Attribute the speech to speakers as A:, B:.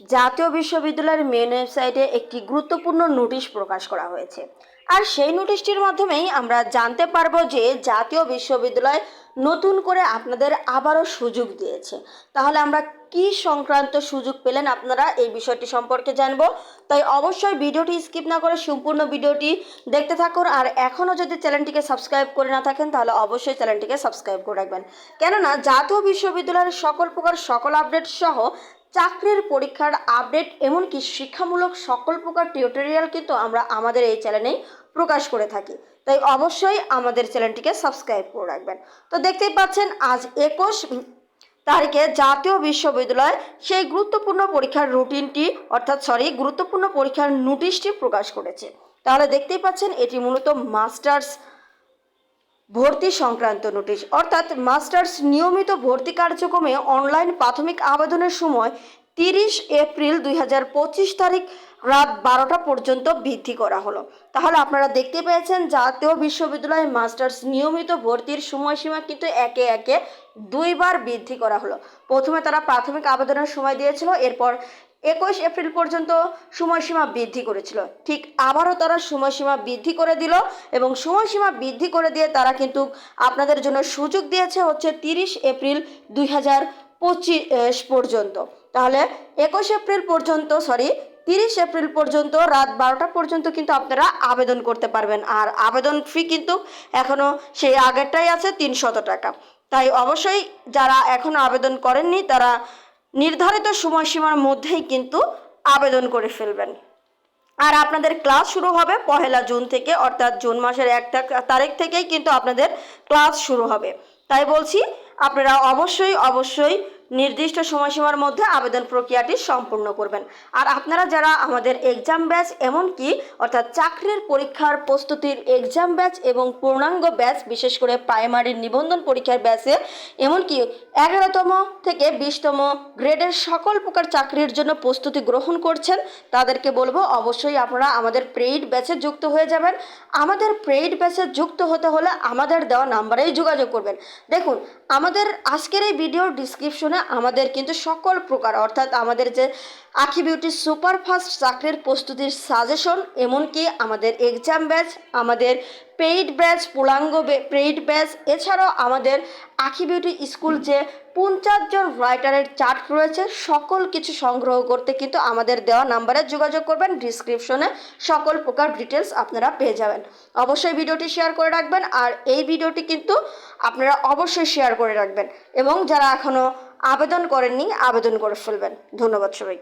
A: জাতীয় বিশ্ববিদ্যালয়ের মেন ওয়েবসাইটে একটি গুরুত্বপূর্ণ নোটিশ প্রকাশ করা হয়েছে। আর সেই নোটিশটির মাধ্যমেই আমরা জানতে পারব যে জাতীয় বিশ্ববিদ্যালয় নতুন করে আপনাদের আবারও সুযোগ দিয়েছে। তাহলে আমরা কি সংক্রান্ত সুযোগ পেলেন আপনারা এই বিষয়টি সম্পর্কে জানব। তাই অবশ্যই ভিডিওটি স্কিপ না করে সম্পূর্ণ ভিডিওটি দেখতে থাকুন। আর এখনও যদি চ্যানেলটিকে সাবস্ক্রাইব করে না থাকেন, তাহলে অবশ্যই চ্যানেলটিকে সাবস্ক্রাইব করে রাখবেন। কেননা জাতীয় বিশ্ববিদ্যালয়ের সকল প্রকার সকল আপডেট সহ চাকরির পরীক্ষার আপডেট, এমনকি শিক্ষামূলক সকল প্রকার টিউটোরিয়াল কিন্তু আমরা আমাদের এই চ্যানেলেই প্রকাশ করে থাকি। তাই অবশ্যই আমাদের চ্যানেলটিকে সাবস্ক্রাইব করে রাখবেন। তো দেখতেই পাচ্ছেন, আজ একুশ তারিখে জাতীয় বিশ্ববিদ্যালয় সেই গুরুত্বপূর্ণ পরীক্ষার রুটিনটি অর্থাৎ সরি গুরুত্বপূর্ণ পরীক্ষার নোটিশটি প্রকাশ করেছে। তাহলে দেখতেই পাচ্ছেন, এটি মূলত মাস্টার্স ভর্তি সংক্রান্ত নোটিশ। অর্থাৎ মাস্টার্স নিয়মিত ভর্তি কার্যক্রমে অনলাইন প্রাথমিক আবেদনের সময় তিরিশ এপ্রিল দুই হাজার পঁচিশ তারিখ রাত বারোটা পর্যন্ত বৃদ্ধি করা হলো। তাহলে আপনারা দেখতে পেয়েছেন, জাতীয় বিশ্ববিদ্যালয়ে মাস্টার্স নিয়মিত ভর্তির সময়সীমা কিন্তু একে একে দুইবার বৃদ্ধি করা হলো। প্রথমে তারা প্রাথমিক আবেদনের সময় দিয়েছিল, এরপর একুশ এপ্রিল পর্যন্ত সময়সীমা বৃদ্ধি করেছিল। ঠিক আবারও তারা সময়সীমা বৃদ্ধি করে দিল এবং সময়সীমা বৃদ্ধি করে দিয়ে তারা কিন্তু আপনাদের জন্য সুযোগ দিয়েছে হচ্ছে তিরিশ এপ্রিল দুই হাজার পঁচিশ পর্যন্ত। তাহলে একুশ এপ্রিল পর্যন্ত সরি তিরিশ এপ্রিল পর্যন্ত রাত বারোটা পর্যন্ত কিন্তু আপনারা আবেদন করতে পারবেন। আর আবেদন ফি কিন্তু এখনও সেই আগেরটাই আছে, তিনশত টাকা। তাই অবশ্যই যারা এখনও আবেদন করেননি, তারা নির্ধারিত সময়সীমার মধ্যেই কিন্তু আবেদন করে ফেলবেন। আর আপনাদের ক্লাস শুরু হবে পহেলা জুন থেকে, অর্থাৎ জুন মাসের এক তারিখ থেকেই কিন্তু আপনাদের ক্লাস শুরু হবে। তাই বলছি, আপনারা অবশ্যই অবশ্যই নির্দিষ্ট সময়সীমার মধ্যে আবেদন প্রক্রিয়াটি সম্পূর্ণ করবেন। আর আপনারা যারা আমাদের এক্সাম ব্যাচ এমনকি অর্থাৎ চাকরির পরীক্ষার প্রস্তুতির এক্সাম ব্যাচ এবং পূর্ণাঙ্গ ব্যাচ বিশেষ করে প্রাইমারির নিবন্ধন পরীক্ষার ব্যাচে এমনকি এগারোতম থেকে বিশতম গ্রেডের সকল প্রকার চাকরির জন্য প্রস্তুতি গ্রহণ করছেন, তাদেরকে বলব অবশ্যই আপনারা আমাদের পেইড ব্যাচে যুক্ত হয়ে যাবেন। আমাদের পেইড ব্যাচে যুক্ত হতে হলে আমাদের দেওয়া নাম্বারেই যোগাযোগ করবেন। দেখুন, আমাদের আজকের এই ভিডিওর ডিসক্রিপশনে আমাদের কিন্তু সকল প্রকার, অর্থাৎ আমাদের যে আখি বিউটি সুপারফাস্ট চাকরির প্রস্তুতির সাজেশন এমনকি আমাদের এক্সাম ব্যাচ আমাদের পেইড ব্যাচ পূর্ণাঙ্গ পেইড ব্যাচ এছাড়াও আমাদের আখি বিউটি স্কুল যে পঞ্চাশ জন রাইটারের চার্ট রয়েছে, সকল কিছু সংগ্রহ করতে কিন্তু আমাদের দেওয়া নাম্বারে যোগাযোগ করবেন ডিসক্রিপশনে সকল প্রকার ডিটেলস আপনারা পেয়ে যাবেন। অবশ্যই ভিডিওটি শেয়ার করে রাখবেন, আর এই ভিডিওটি কিন্তু আপনারা অবশ্যই শেয়ার করে রাখবেন। এবং যারা এখনও আবেদন করেননি আবেদন করে ফেলবেন। ধন্যবাদ সবাইকে।